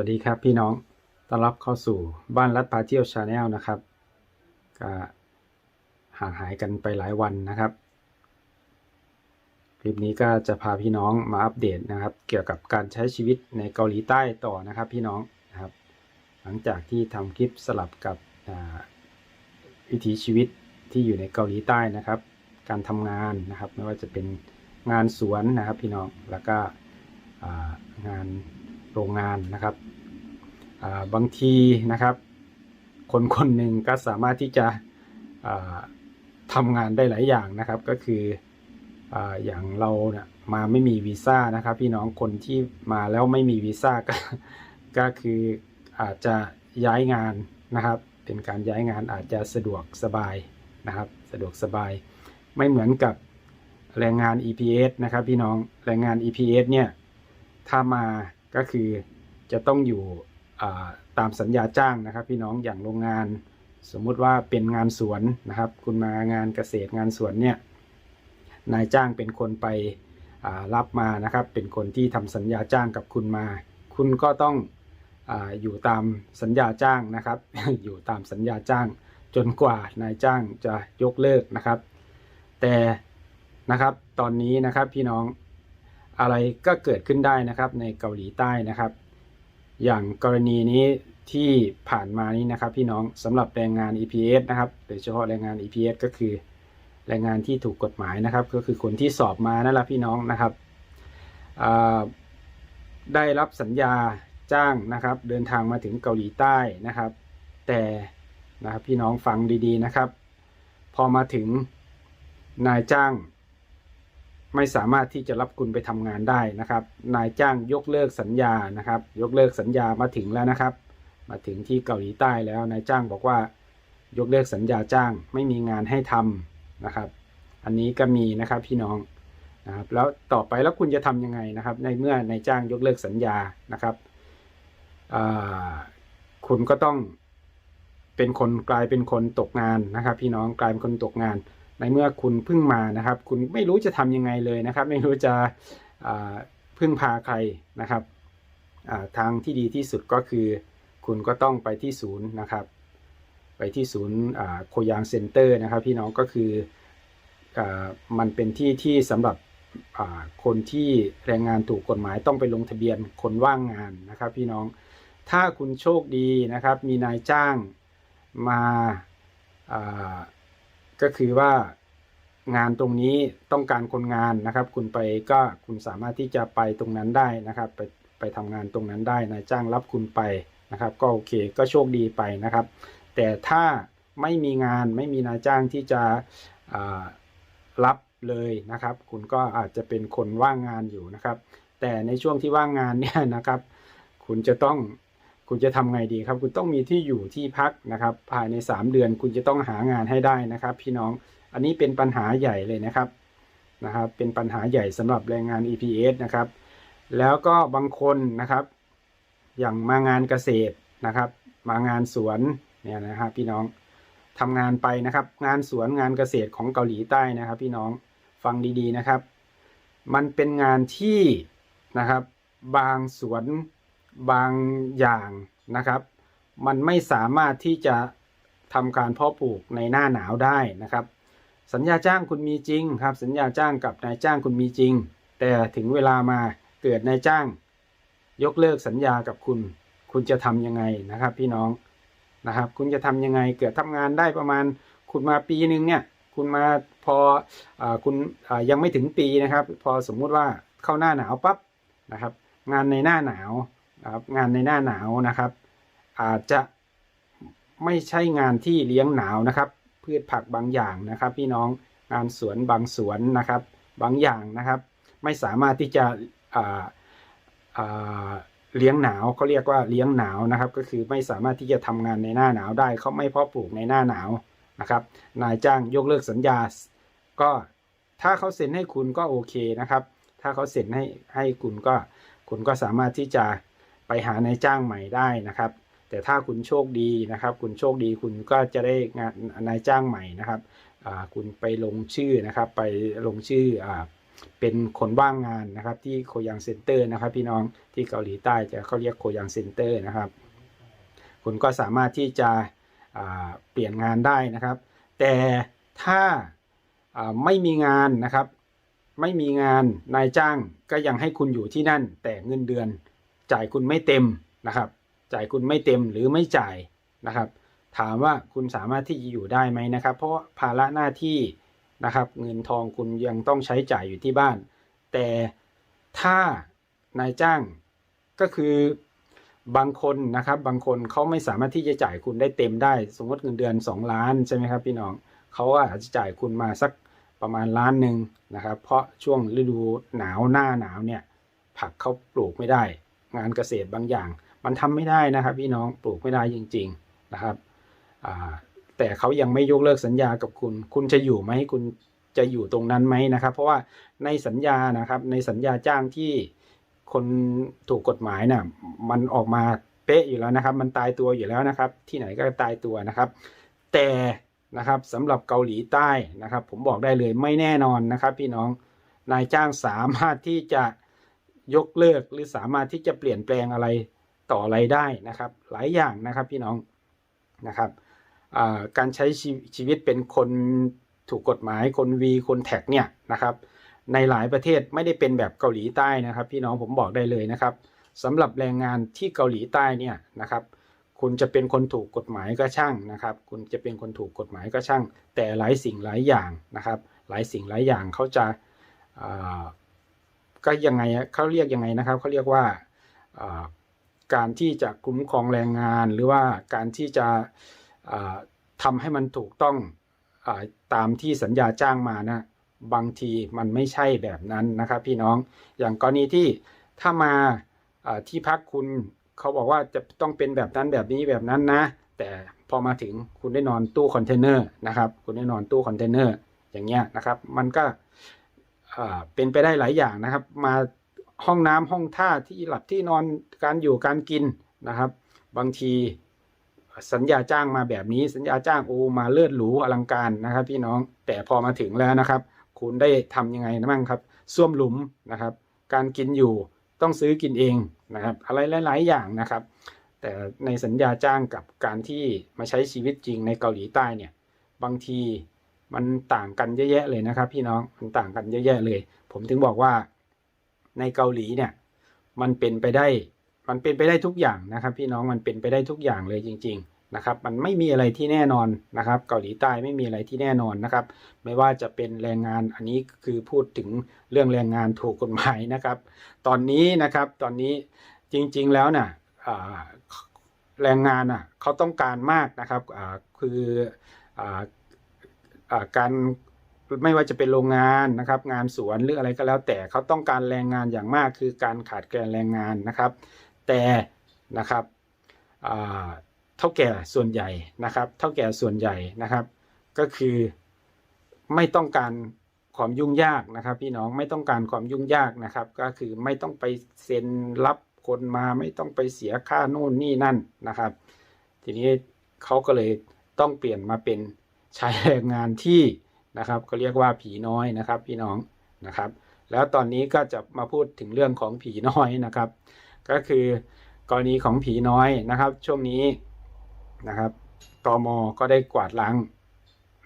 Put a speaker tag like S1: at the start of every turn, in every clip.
S1: สวัสดีครับพี่น้อง ต้อนรับเข้าสู่บ้านรัดพาเที่ยวชาแนลนะครับก็ห่างหายกันไปหลายวันนะครับ คลิปนี้ก็จะพาพี่น้องมาอัปเดตนะครับ เกี่ยวกับการใช้ชีวิตในเกาหลีใต้ต่อนะครับ พี่น้องนะครับ หลังจากที่ทำคลิปสลับกับวิถีชีวิตที่อยู่ในเกาหลีใต้นะครับ การทำงานนะครับ ไม่ว่าจะเป็นงานสวนนะครับพี่น้อง แล้วก็งาน โรงงานนะครับาบางทีนะครับ คนคนหนึ่งก็สามารถที่จะอ่าทำงานได้หลายอย่างนะครับก็คือออย่างเราเนี่ยมาไม่มีวีซ่านะครับ พี่น้องคนที่มาแล้วไม่มีวีซ่าก็ก็คืออาจจะย้ายงานนะครับ เป็นการย้ายงานอาจจะสะดวกสบายนะครับ สะดวกสบาย ไม่เหมือนกับแรงงาน EPS นะครับ พี่น้องแรงงาน EPS เนี่ยถ้ามา ก็คือจะต้องอยู่ตามสัญญาจ้างนะครับ พี่น้องอย่างโรงงาน สมมุติว่าเป็นงานสวนนะครับ คุณมางานเกษตรงานสวนเนี่ยนายจ้างเป็นคนไปรับมานะครับ เป็นคนที่ทำสัญญาจ้างกับคุณมา คุณก็ต้องออยู่ตามสัญญาจ้างนะครับ อยู่ตามสัญญาจ้างจนกว่านายจ้างจะยกเลิกนะครับ แต่นะครับตอนนี้นะครับพี่น้อง อะไรก็เกิดขึ้นได้นะครับในเกาหลีใต้นะครับ อย่างกรณีนี้ที่ผ่านมานี้นะครับ พี่น้องสำหรับแรงงาน EPS นะครับโดยเฉพาะแรงงาน EPS ก็คือแรงงานที่ถูกกฎหมายนะครับ ก็คือคนที่สอบมานั่นแหละพี่น้องนะครับได้รับสัญญาจ้างนะครับ เดินทางมาถึงเกาหลีใต้นะครับ แต่นะครับพี่น้องฟังดีๆนะครับ พอมาถึงนายจ้าง ไม่สามารถที่จะรับคุณไปทำงานได้นะครับ นายจ้างยกเลิกสัญญานะครับ ยกเลิกสัญญามาถึงแล้วนะครับ มาถึงที่เกาหลีใต้แล้วนายจ้างบอกว่ายกเลิกสัญญาจ้างไม่มีงานให้ทำนะครับ อันนี้ก็มีนะครับพี่น้องนะครับแล้วต่อไปแล้วคุณจะทำยังไงนะครับ ในเมื่อนายจ้างยกเลิกสัญญานะครับคุณก็ต้องเป็นคนกลายเป็นคนตกงานนะครับ พี่น้องกลายเป็นคนตกงาน ในเมื่อคุณเพิ่งมานะครับ คุณไม่รู้จะทำยังไงเลยนะครับ ไม่รู้จะพึ่งพาใครนะครับทางที่ดีที่สุดก็คือ คุณก็ต้องไปที่ศูนย์นะครับ ไปที่ศูนย์โคยางเซ็นเตอร์นะครับ พี่น้องก็คืออมันเป็นที่ที่สำหรับคนที่แรงงานถูกกฎหมายต้องไปลงทะเบียนคนว่างงานนะครับ พี่น้องถ้าคุณโชคดีนะครับ มีนายจ้างมาา ก็คือว่างานตรงนี้ต้องการคนงานนะครับ คุณไปก็คุณสามารถที่จะไปตรงนั้นได้นะครับ ไปไปทำงานตรงนั้นได้นายจ้างรับคุณไปนะครับ ก็โอเคก็โชคดีไปนะครับ แต่ถ้าไม่มีงานไม่มีนายจ้างที่จะรับเลยนะครับ คุณก็อาจจะเป็นคนว่างงานอยู่นะครับ แต่ในช่วงที่ว่างงานเนี่ยนะครับ คุณจะต้อง คุณจะทำไงดีครับ คุณต้องมีที่อยู่ที่พักนะครับ ภายใน 3 เดือนคุณจะต้องหางานให้ได้นะครับ พี่น้องอันนี้เป็นปัญหาใหญ่เลยนะครับนะครับ เป็นปัญหาใหญ่สำหรับแรงงาน EPS นะครับ แล้วก็บางคนนะครับ อย่างมางานเกษตรนะครับ มางานสวนเนี่ยนะครับพี่น้องทำงานไปนะครับ งานสวนงานเกษตรของเกาหลีใต้นะครับ พี่น้องฟังดีๆนะครับ มันเป็นงานที่นะครับ บางสวน บางอย่างนะครับ มันไม่สามารถที่จะทำการเพาะปลูกในหน้าหนาวได้นะครับ สัญญาจ้างคุณมีจริงครับ สัญญาจ้างกับนายจ้างคุณมีจริง แต่ถึงเวลามาเกิดนายจ้าง ยกเลิกสัญญากับคุณ คุณจะทำยังไงนะครับ พี่น้องนะครับ คุณจะทำยังไงเกิดทำงานได้ประมาณ คุณมาปีหนึ่งเนี่ย คุณมาพออคุณยังไม่ถึงปีนะครับ พอสมมุติว่าเข้าหน้าหนาวปั๊บนะครับ งานในหน้าหนาว นะครับงานในหน้าหนาวนะครับ อาจจะไม่ใช่งานที่เลี้ยงหนาวนะครับ พืชผักบางอย่างนะครับ พี่น้องงานสวนบางสวนนะครับ บางอย่างนะครับ ไม่สามารถที่จะเลี้ยงหนาวเขาเรียกว่าเลี้ยงหนาวนะครับ ก็คือไม่สามารถที่จะทำงานในหน้าหนาวได้เขาไม่เพาะปลูกในหน้าหนาวนะครับ นายจ้างยกเลิกสัญญา ก็ถ้าเขาเซ็นให้คุณก็โอเคนะครับ ถ้าเขาเซ็นให้ให้คุณก็คุณก็สามารถที่จะ ไปหานายจ้างใหม่ได้นะครับ แต่ถ้าคุณโชคดีนะครับ คุณโชคดีคุณก็จะได้งานนายจ้างใหม่นะครับคุณไปลงชื่อนะครับ ไปลงชื่ออเป็นคนว่างงานนะครับ ที่โคยังเซ็นเตอร์นะครับ พี่น้องที่เกาหลีใต้จะเขาเรียกโคยังเซ็นเตอร์นะครับ คุณก็สามารถที่จะเปลี่ยนงานได้นะครับ แต่ถ้าไม่มีงานนะครับ ไม่มีงานนายจ้างก็ยังให้คุณอยู่ที่นั่นแต่เงินเดือน จ่ายคุณไม่เต็มนะครับ จ่ายคุณไม่เต็มหรือไม่จ่ายนะครับ ถามว่าคุณสามารถที่จะอยู่ได้ไหมนะครับ เพราะภาระหน้าที่นะครับ เงินทองคุณยังต้องใช้จ่ายอยู่ที่บ้าน แต่ถ้านายจ้างก็คือบางคนนะครับ บางคนเขาไม่สามารถที่จะจ่ายคุณได้เต็มได้ สมมติเงินเดือน 2 ล้านใช่ไหมครับพี่น้องเขาก็อาจจะจ่ายคุณมาสักประมาณล้านหนึ่งนะครับ เพราะช่วงฤดูหนาวหน้าหนาวเนี่ยผักเขาปลูกไม่ได้ งานเกษตรบางอย่าง มันทำไม่ได้นะครับ พี่น้องปลูกไม่ได้จริง ๆนะครับแต่เขายังไม่ยกเลิกสัญญากับคุณ คุณจะอยู่ไหมคุณจะอยู่ตรงนั้นไหมนะครับ เพราะว่าในสัญญานะครับในสัญญาจ้างที่คนถูกกฎหมายน่ะมันออกมาเป๊ะอยู่แล้วนะครับ มันตายตัวอยู่แล้วนะครับ ที่ไหนก็ตายตัวนะครับ แต่นะครับสำหรับเกาหลีใต้นะครับ ผมบอกได้เลยไม่แน่นอนนะครับ พี่น้องนายจ้างสามารถที่จะ ยกเลิกหรือสามารถที่จะเปลี่ยนแปลงอะไรต่ออะไรได้นะครับ หลายอย่างนะครับพี่น้องนะครับการใช้ชีวิตเป็นคนถูกกฎหมายคนวีคนแท็กเนี่ยนะครับ ในหลายประเทศไม่ได้เป็นแบบเกาหลีใต้นะครับ พี่น้องผมบอกได้เลยนะครับสำหรับแรงงานที่เกาหลีใต้เนี่ยนะครับ คุณจะเป็นคนถูกกฎหมายก็ช่างนะครับ คุณจะเป็นคนถูกกฎหมายก็ช่าง แต่หลายสิ่งหลายอย่างนะครับ หลายสิ่งหลายอย่างเขาจะา ก็ยังไงอะเขาเรียกยังไงนะครับเขาเรียกว่าการที่จะคุ้มครองแรงงาน หรือว่าการที่จะอ่าทำให้มันถูกต้องอตามที่สัญญาจ้างมานะบางทีมันไม่ใช่แบบนั้นนะครับพี่น้องอย่างกรณีที่ถ้ามาที่พักคุณเขาบอกว่าจะต้องเป็นแบบนั้นแบบนี้แบบนั้นนะ แต่พอมาถึงคุณได้นอนตู้คอนเทนเนอร์นะครับ คุณได้นอนตู้คอนเทนเนอร์อย่างเงี้ยนะครับ มันก็ เป็นไปได้หลายอย่างนะครับ มาห้องน้ำห้องท่าที่หลับที่นอนการอยู่การกินนะครับ บางทีสัญญาจ้างมาแบบนี้สัญญาจ้างโอมาเลิศหรูอลังการนะครับ พี่น้องแต่พอมาถึงแล้วนะครับ คุณได้ทำยังไงนะบ้างครับส้วมหลุมนะครับ การกินอยู่ต้องซื้อกินเองนะครับ อะไรหลาย ๆ อย่างนะครับ แต่ในสัญญาจ้างกับการที่มาใช้ชีวิตจริงในเกาหลีใต้เนี่ย บางที มันต่างกันเยอะแยะเลยนะครับ พี่น้องมันต่างกันเยอะแยะเลย ผมถึงบอกว่าในเกาหลีเนี่ยมันเป็นไปได้ มันเป็นไปได้ทุกอย่างนะครับ พี่น้องมันเป็นไปได้ทุกอย่างเลยจริง ๆนะครับ มันไม่มีอะไรที่แน่นอนนะครับ เกาหลีใต้ไม่มีอะไรที่แน่นอนนะครับ ไม่ว่าจะเป็นแรงงานอันนี้คือพูดถึงเรื่องแรงงานถูกกฎหมายนะครับ ตอนนี้นะครับตอนนี้จริงๆแล้วน่ะอ่าแรงงานอะเขาต้องการมากนะครับคือ การไม่ว่าจะเป็นโรงงานนะครับ งานสวนหรืออะไรก็แล้วแต่เขาต้องการแรงงานอย่างมากคือการขาดแคลนแรงงานนะครับ แต่นะครับเท่าแก่ส่วนใหญ่นะครับ เท่าแก่ส่วนใหญ่นะครับ ก็คือไม่ต้องการความยุ่งยากนะครับ พี่น้องไม่ต้องการความยุ่งยากนะครับ ก็คือไม่ต้องไปเซ็นรับคนมาไม่ต้องไปเสียค่าโน่นนี่นั่นนะครับ ทีนี้เขาก็เลยต้องเปลี่ยนมาเป็น ใช้แรงงานที่นะครับก็เรียกว่าผีน้อยนะครับพี่น้องนะครับ แล้วตอนนี้ก็จะมาพูดถึงเรื่องของผีน้อยนะครับ ก็คือกรณีของผีน้อยนะครับ ช่วงนี้นะครับตมก็ได้กวาดล้าง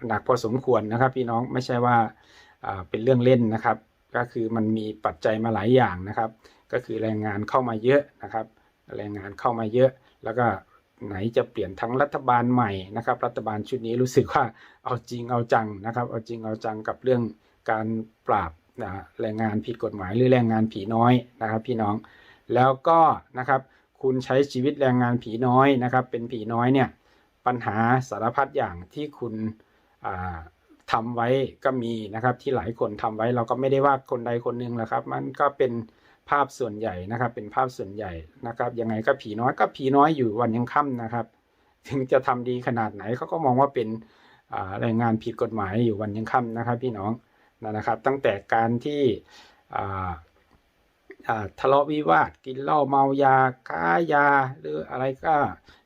S1: หนักพอสมควรนะครับ พี่น้องไม่ใช่ว่าอ่าเป็นเรื่องเล่นนะครับ ก็คือมันมีปัจจัยมาหลายอย่างนะครับ ก็คือแรงงานเข้ามาเยอะนะครับ แรงงานเข้ามาเยอะ แล้วก็ ไหนจะเปลี่ยนทั้งรัฐบาลใหม่นะครับ รัฐบาลชุดนี้รู้สึกว่าเอาจริงเอาจังนะครับ เอาจริงเอาจังกับเรื่องการปราบนะแรงงานผิดกฎหมายหรือแรงงานผีน้อยนะครับ พี่น้องแล้วก็นะครับคุณใช้ชีวิตแรงงานผีน้อยนะครับ เป็นผีน้อยเนี่ยปัญหาสารพัดอย่างที่คุณอ่าทำไว้ก็มีนะครับที่หลายคนทำไว้เราก็ไม่ได้ว่าคนใดคนหนึ่งแหละครับ มันก็เป็นาพส่วนใหญ่นะครับ เป็นภาพส่วนใหญ่นะครับ ยังไงก็ผีน้อยก็ผีน้อยอยู่วันยังค่ำนะครับ ถึงจะทำดีขนาดไหนเขาก็มองว่าเป็นอ่าแรงงานผิดกฎหมายอยู่วันยังค่ำนะครับ พี่น้องนะครับ ตั้งแต่การที่ทะเลาะวิวาทกินเหล้าเมายาค้ายา หรืออะไรก็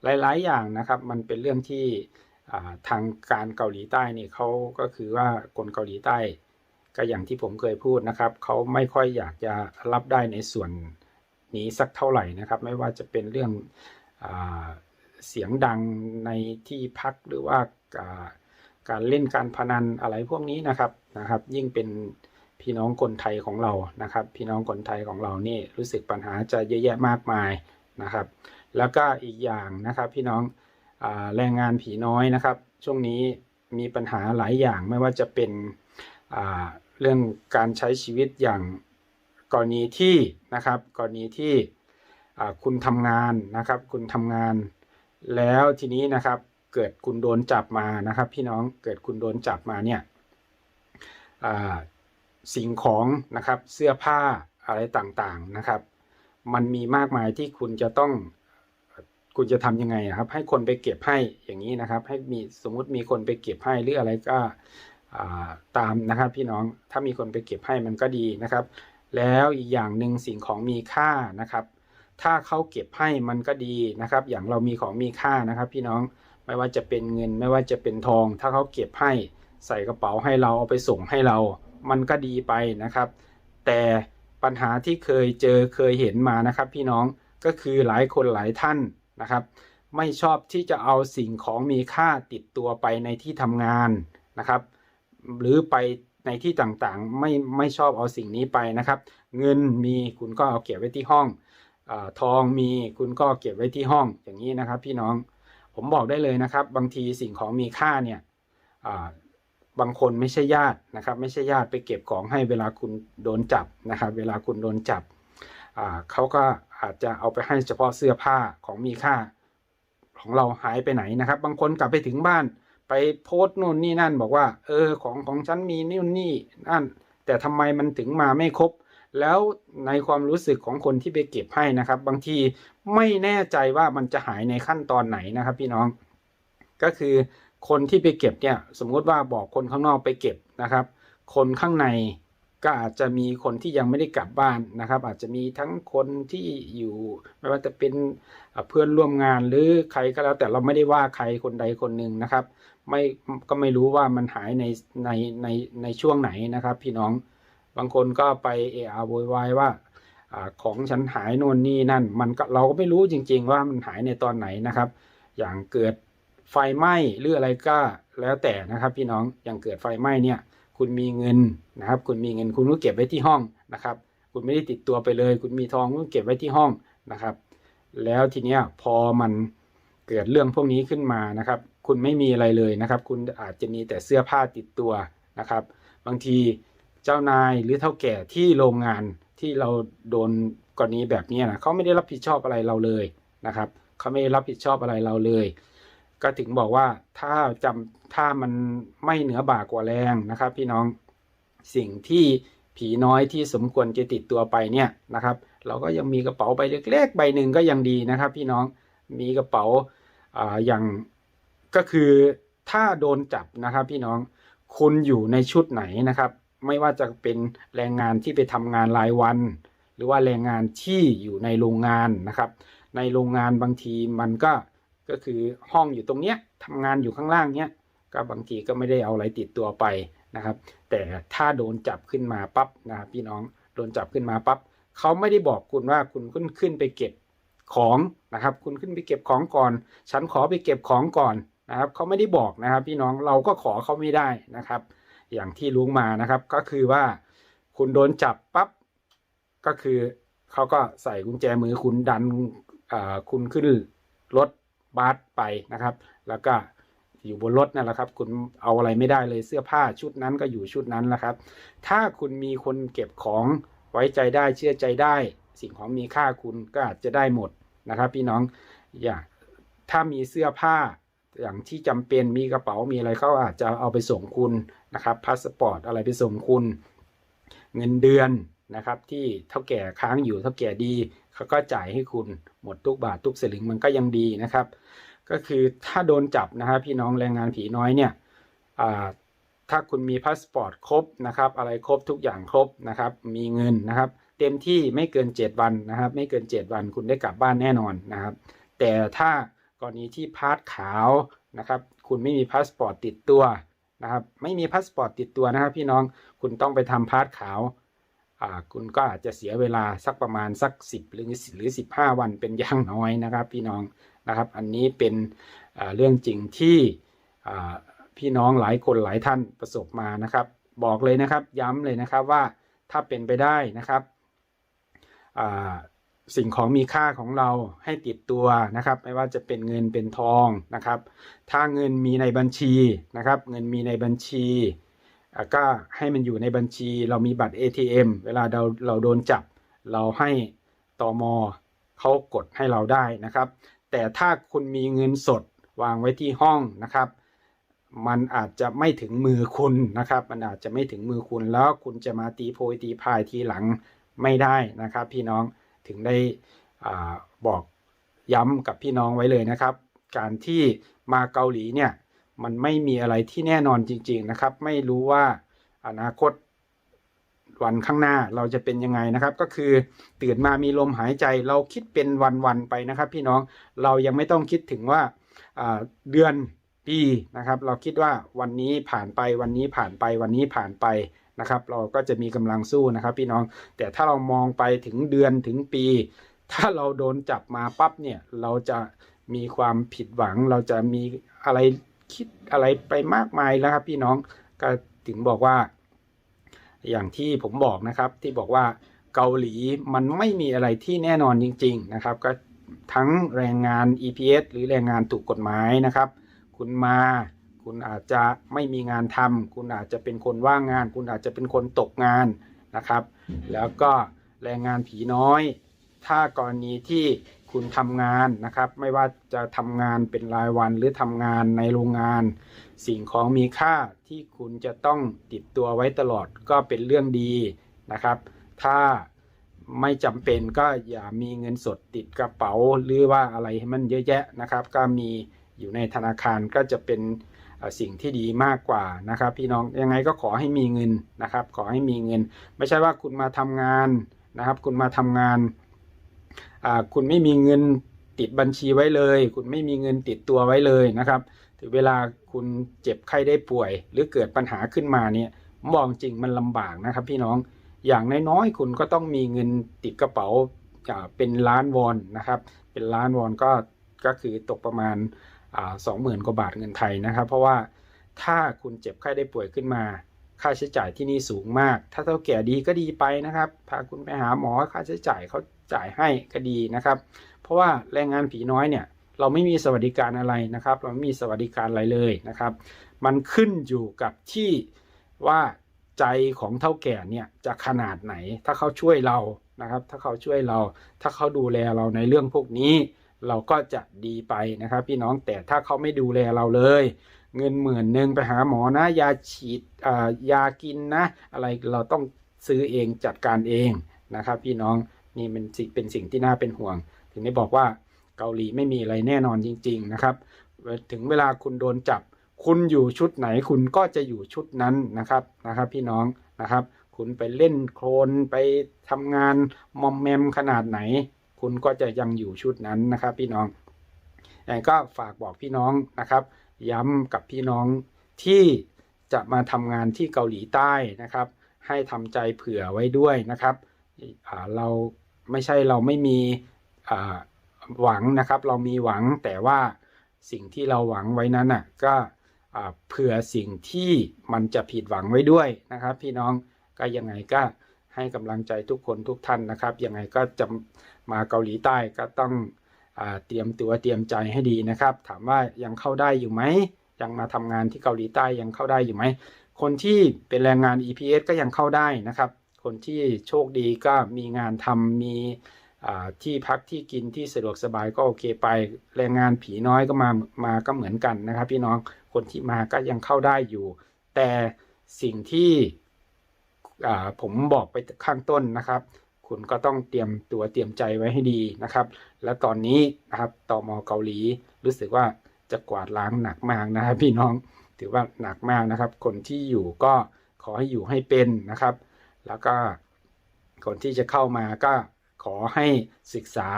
S1: หลาย ๆ อย่างนะครับ มันเป็นเรื่องที่ทางการเกาหลีใต้นี่เขาก็คือว่าคนเกาหลีใต้ ก็อย่างที่ผมเคยพูดนะครับ เขาไม่ค่อยอยากจะรับได้ในส่วนนี้สักเท่าไหร่นะครับ ไม่ว่าจะเป็นเรื่องอเสียงดังในที่พักหรือว่าการเล่นการพนันอะไรพวกนี้นะครับนะครับ ยิ่งเป็นพี่น้องคนไทยของเรานะครับ พี่น้องคนไทยของเรานี่รู้สึกปัญหาจะเยอะแยะมากมายนะครับ แล้วก็อีกอย่างนะครับพี่น้องอแรงงานผีน้อยนะครับ ช่วงนี้มีปัญหาหลายอย่างไม่ว่าจะเป็น เรื่องการใช้ชีวิตอย่างกรณีที่นะครับกรณีที่คุณทำงานนะครับ คุณทำงาน แล้วทีนี้นะครับเกิดคุณโดนจับมานะครับ พี่น้องเกิดคุณโดนจับมาเนี่ยสิ่งของนะครับเสื้อผ้าอะไรต่างๆนะครับ มันมีมากมายที่คุณจะต้องคุณจะทำยังไงครับ ให้คนไปเก็บให้อย่างนี้นะครับ ให้มีสมมุติมีคนไปเก็บให้หรืออะไรก็ ตามนะครับพี่น้องถ้ามีคนไปเก็บให้มันก็ดีนะครับ แล้วอีกอย่างหนึ่งสิ่งของมีค่านะครับ ถ้าเขาเก็บให้มันก็ดีนะครับ อย่างเรามีของมีค่านะครับ พี่น้องไม่ว่าจะเป็นเงินไม่ว่าจะเป็นทอง ถ้าเขาเก็บให้ใส่กระเป๋าให้เราเอาไปส่งให้เรา มันก็ดีไปนะครับ แต่ปัญหาที่เคยเจอเคยเห็นมานะครับ พี่น้องก็คือหลายคนหลายท่านนะครับ ไม่ชอบที่จะเอาสิ่งของมีค่าติดตัวไปในที่ทำงานนะครับ หรือไปในที่ต่างๆ ไม่ไม่ชอบเอาสิ่งนี้ไปนะครับ เงินมีคุณก็เอาเก็บไว้ที่ห้องอทองมีคุณก็เก็บไว้ที่ห้องอย่างนี้นะครับ พี่น้องผมบอกได้เลยนะครับ บางทีสิ่งของมีค่าเนี่ยบางคนไม่ใช่ญาตินะครับ ไม่ใช่ญาติไปเก็บของให้เวลาคุณโดนจับนะครับ เวลาคุณโดนจับเขาก็อาจจะเอาไปให้เฉพาะเสื้อผ้าของมีค่าของเราหายไปไหนนะครับ บางคนกลับไปถึงบ้าน ไปโพสต์นู่นนี่นั่นบอกว่า เออของของฉันมีนู่นนี่นั่น แต่ทำไมมันถึงมาไม่ครบ แล้วในความรู้สึกของคนที่ไปเก็บให้นะครับ บางทีไม่แน่ใจว่ามันจะหายในขั้นตอนไหนนะครับ พี่น้อง ก็คือคนที่ไปเก็บเนี่ย สมมุติว่าบอกคนข้างนอกไปเก็บนะครับ คนข้างใน ก็อาจจะมีคนที่ยังไม่ได้กลับบ้านนะครับ อาจจะมีทั้งคนที่อยู่ไม่ว่าจะเป็นเพื่อนร่วมงานหรือใครก็แล้ว แต่เราไม่ได้ว่าใครคนใดคนหนึ่งนะครับ ไม่ก็ไม่รู้ว่ามันหายในในในในช่วงไหนนะครับ พี่น้องบางคนก็ไปเอะอะโวยวายว่าอาของฉันหายโน่นนี่นั่น มันก็เราก็ไม่รู้จริง ๆ ว่ามันหายในตอนไหนนะครับ อย่างเกิดไฟไหม้หรืออะไรก็แล้วแต่นะครับ พี่น้องอย่างเกิดไฟไหม้เนี่ย คุณมีเงินนะครับ คุณมีเงินคุณก็เก็บไว้ที่ห้องนะครับ คุณไม่ได้ติดตัวไปเลย คุณมีทองก็เก็บไว้ที่ห้องนะครับ แล้วทีเนี้ยพอมันเกิดเรื่องพวกนี้ขึ้นมานะครับ คุณไม่มีอะไรเลยนะครับ คุณอาจจะมีแต่เสื้อผ้าติดตัวนะครับ บางทีเจ้านายหรือเท่าแก่ที่โรงงานที่เราโดนกรณีแบบนี้นะเขาไม่ได้รับผิดชอบอะไรเราเลยนะครับเขาไม่ได้รับผิดชอบอะไรเราเลย ก็ถึงบอกว่าถ้าจำถ้ามันไม่เหนือบ่ากว่าแรงนะครับ พี่น้องสิ่งที่ผีน้อยที่สมควรจะติดตัวไปเนี่ยนะครับ เราก็ยังมีกระเป๋าใบเล็กๆใบหนึ่งก็ยังดีนะครับ พี่น้องมีกระเป๋าอ่าอย่างก็คือถ้าโดนจับนะครับ พี่น้องคุณอยู่ในชุดไหนนะครับ ไม่ว่าจะเป็นแรงงานที่ไปทำงานรายวัน หรือว่าแรงงานที่อยู่ในโรงงานนะครับ ในโรงงานบางทีมันก็ ก็คือห้องอยู่ตรงเนี้ยทำงานอยู่ข้างล่างเนี้ยก็บางทีก็ไม่ได้เอาอะไรติดตัวไปนะครับ แต่ถ้าโดนจับขึ้นมาปั๊บนะครับพี่น้องโดนจับขึ้นมาปั๊บเขาไม่ได้บอกคุณว่าคุณขึ้นขึ้นไปเก็บของนะครับ คุณขึ้นไปเก็บของก่อน ฉันขอไปเก็บของก่อนนะครับเขาไม่ได้บอกนะครับ พี่น้องเราก็ขอเขาไม่ได้นะครับ อย่างที่รู้มานะครับก็คือว่าคุณโดนจับปั๊บก็คือเขาก็ใส่กุญแจมือคุณดันอ่าคุณขึ้นรถ บัสไปนะครับ แล้วก็อยู่บนรถนั่นแหละครับ คุณเอาอะไรไม่ได้เลยเสื้อผ้าชุดนั้นก็อยู่ชุดนั้นแหละครับ ถ้าคุณมีคนเก็บของไว้ใจได้เชื่อใจได้ สิ่งของมีค่าคุณก็อาจจะได้หมดนะครับ พี่น้องอย่าถ้ามีเสื้อผ้าอย่างที่จำเป็นมีกระเป๋ามีอะไรเขาอาจจะเอาไปส่งคุณนะครับพาสปอร์ตอะไรไปส่งคุณ เงินเดือนนะครับ ที่เท่าแก่ค้างอยู่เท่าแก่ดี เขาก็จ่ายให้คุณหมดทุกบาททุกสลึงมันก็ยังดีนะครับ ก็คือถ้าโดนจับนะครับพี่น้องแรงงานผีน้อยเนี่ยถ้าคุณมีพาสปอร์ตครบนะครับ อะไรครบทุกอย่างครบนะครับ มีเงินนะครับ เต็มที่ไม่เกิน 7 วันนะครับ ไม่เกิน 7 วันคุณได้กลับบ้านแน่นอนนะครับ แต่ถ้ากรณีที่พาสขาวนะครับ คุณไม่มีพาสปอร์ตติดตัวนะครับ ไม่มีพาสปอร์ตติดตัวนะครับ พี่น้องคุณต้องไปทำพาสขาว คุณก็อาจจะเสียเวลาสักประมาณสัก 10 หรือหรือ 15 วันเป็นอย่างน้อยนะครับพี่น้องนะครับ อันนี้เป็นเรื่องจริงที่พี่น้องหลายคนหลายท่านประสบมานะครับ บอกเลยนะครับย้ำเลยนะครับว่าถ้าเป็นไปได้นะครับสิ่งของมีค่าของเราให้ติดตัวนะครับ ไม่ว่าจะเป็นเงินเป็นทองนะครับ ถ้าเงินมีในบัญชีนะครับ เงินมีในบัญชี ก็ให้มันอยู่ในบัญชี เรามีบัตร ATM เวลาเราเราโดนจับ เราให้ตอมเขากดให้เราได้นะครับ แต่ถ้าคุณมีเงินสดวางไว้ที่ห้องนะครับ มันอาจจะไม่ถึงมือคุณนะครับ มันอาจจะไม่ถึงมือคุณแล้วคุณจะมาตีโพยตีพายทีหลังไม่ได้นะครับ พี่น้องถึงได้อาบอกย้ำกับพี่น้องไว้เลยนะครับ การที่มาเกาหลีเนี่ย มันไม่มีอะไรที่แน่นอนจริง ๆนะครับ ไม่รู้ว่าอนาคตวันข้างหน้าเราจะเป็นยังไงนะครับ ก็คือตื่นมามีลมหายใจเราคิดเป็นวันๆไปนะครับ พี่น้องเรายังไม่ต้องคิดถึงว่าเดือนปีนะครับ เราคิดว่าวันนี้ผ่านไปวันนี้ผ่านไปวันนี้ผ่านไปนะครับ เราก็จะมีกำลังสู้นะครับ พี่น้องแต่ถ้าเรามองไปถึงเดือนถึงปี ถ้าเราโดนจับมาปั๊บเนี่ยเราจะมีความผิดหวังเราจะมีอะไร คิดอะไรไปมากมายแล้วครับ พี่น้องก็ถึงบอกว่า อย่างที่ผมบอกนะครับ ที่บอกว่าเกาหลีมันไม่มีอะไรที่แน่นอนจริง ๆ นะครับ ก็ทั้งแรงงาน EPS หรือแรงงานถูกกฎหมายนะครับ คุณมาคุณอาจจะไม่มีงานทำคุณอาจจะเป็นคนว่างงาน คุณอาจจะเป็นคนตกงานนะครับ แล้วก็แรงงานผีน้อย ถ้ากรณีที่ คุณทำงานนะครับ ไม่ว่าจะทำงานเป็นรายวันหรือทำงานในโรงงาน สิ่งของมีค่าที่คุณจะต้องติดตัวไว้ตลอดก็เป็นเรื่องดีนะครับ ถ้าไม่จำเป็นก็อย่ามีเงินสดติดกระเป๋า หรือว่าอะไรให้มันเยอะแยะนะครับ ก็มีอยู่ในธนาคารก็จะเป็นสิ่งที่ดีมากกว่านะครับ พี่น้องยังไงก็ขอให้มีเงินนะครับ ขอให้มีเงิน ไม่ใช่ว่าคุณมาทำงานนะครับ คุณมาทำงาน คุณไม่มีเงินติดบัญชีไว้เลย คุณไม่มีเงินติดตัวไว้เลยนะครับ ถึงเวลาคุณเจ็บไข้ได้ป่วย หรือเกิดปัญหาขึ้นมาเนี่ยมอกจริงมันลำบากนะครับ พี่น้องอย่างน้อยๆคุณก็ต้องมีเงินติดกระเป๋าอ่าเป็นล้านวอนนะครับ เป็นล้านวอนก็ก็คือตกประมาณสองหมื่นกว่าบาทเงินไทยนะครับ เพราะว่าถ้าคุณเจ็บไข้ได้ป่วยขึ้นมา ค่าใช้จ่ายที่นี่สูงมาก ถ้าเท่าแก่ดีก็ดีไปนะครับ พาคุณไปหาหมอค่าใช้จ่ายเขา จ่ายให้ก็ดีนะครับ เพราะว่าแรงงานผีน้อยเนี่ยเราไม่มีสวัสดิการอะไรนะครับ เราไม่มีสวัสดิการอะไรเลยนะครับ มันขึ้นอยู่กับที่ว่าใจของเท่าแก่เนี่ยจะขนาดไหน ถ้าเขาช่วยเรานะครับ ถ้าเขาช่วยเรา ถ้าเขาดูแลเราในเรื่องพวกนี้ เราก็จะดีไปนะครับ พี่น้องแต่ถ้าเขาไม่ดูแลเราเลย เงินหมื่นหนึ่งไปหาหมอนะ ยาฉีดยากินนะ อะไรเราต้องซื้อเองจัดการเองนะครับ พี่น้อง นี่มันเป็นสิ่งที่น่าเป็นห่วง ถึงได้บอกว่าเกาหลีไม่มีอะไรแน่นอนจริง ๆ นะครับ ถึงเวลาคุณโดนจับ คุณอยู่ชุดไหนคุณก็จะอยู่ชุดนั้นนะครับนะครับ พี่น้องนะครับ คุณไปเล่นโคลนไปทำงานมอมแมมขนาดไหน คุณก็จะยังอยู่ชุดนั้นนะครับ พี่น้องยังไงก็ฝากบอกพี่น้องนะครับ ย้ำกับพี่น้องที่จะมาทำงานที่เกาหลีใต้นะครับ ให้ทำใจเผื่อไว้ด้วยนะครับเรา ไม่ใช่เราไม่มีหวังนะครับ เรามีหวังแต่ว่าสิ่งที่เราหวังไว้นั้นน่ะก็เผื่อสิ่งที่มันจะผิดหวังไว้ด้วยนะครับ พี่น้องก็ยังไงก็ให้กำลังใจทุกคนทุกท่านนะครับ ยังไงก็จะมาเกาหลีใต้ก็ต้องอเตรียมตัวเตรียมใจให้ดีนะครับ ถามว่ายังเข้าได้อยู่ไหมยังมาทำงานที่เกาหลีใต้ยังเข้าได้อยู่ไหมคนที่เป็นแรงงาน EPS ก็ยังเข้าได้นะครับ คนที่โชคดีก็มีงานทำมีที่พักที่กินที่สะดวกสบายก็โอเคไป แรงงานผีน้อยก็มามาก็เหมือนกันนะครับ พี่น้องคนที่มาก็ยังเข้าได้อยู่ แต่สิ่งที่ผมบอกไปข้างต้นนะครับ คุณก็ต้องเตรียมตัวเตรียมใจไว้ให้ดีนะครับ และตอนนี้นะครับตอมเกาหลี รู้สึกว่าจะกวาดล้างหนักมากนะครับ พี่น้องถือว่าหนักมากนะครับ คนที่อยู่ก็ขอให้อยู่ให้เป็นนะครับ แล้วก็คนที่จะเข้ามาก็ขอให้ศึกษา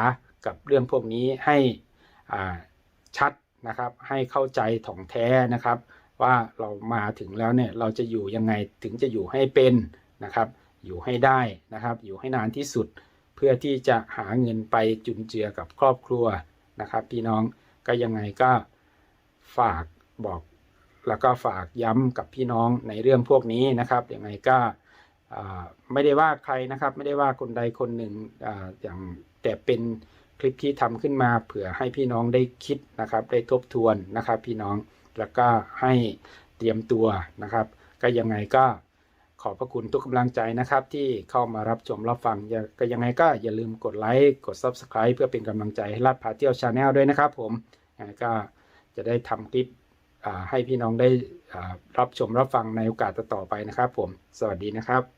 S1: กับเรื่องพวกนี้ให้ชัดนะครับ ให้เข้าใจถ่องแท้นะครับ ว่าเรามาถึงแล้วเนี่ยเราจะอยู่ยังไงถึงจะอยู่ให้เป็นนะครับ อยู่ให้ได้นะครับ อยู่ให้นานที่สุด เพื่อที่จะหาเงินไปจุนเจือกับครอบครัวนะครับ พี่น้องก็ยังไงก็ฝากบอกแล้วก็ฝากย้ำกับพี่น้องในเรื่องพวกนี้นะครับยังไงก็ ไม่ได้ว่าใครนะครับ ไม่ได้ว่าคนใดคนหนึ่งออย่างแต่เป็นคลิปที่ทำขึ้นมาเผื่อให้พี่น้องได้คิดนะครับ ได้ทบทวนนะครับ พี่น้องแล้วก็ให้เตรียมตัวนะครับ ก็ยังไงก็ขอบพระคุณทุกกำลังใจนะครับ ที่เข้ามารับชมรับฟังก็ยังไงก็อย่าลืมกดไลค์กด Subscribe เพื่อเป็นกำลังใจให้รัดพาเที่ยวชาแนลด้วยนะครับ ผมก็จะได้ทำคลิปให้พี่น้องได้รับชมรับฟังในโอกาสต่อไปนะครับ ผม สวัสดีนะครับ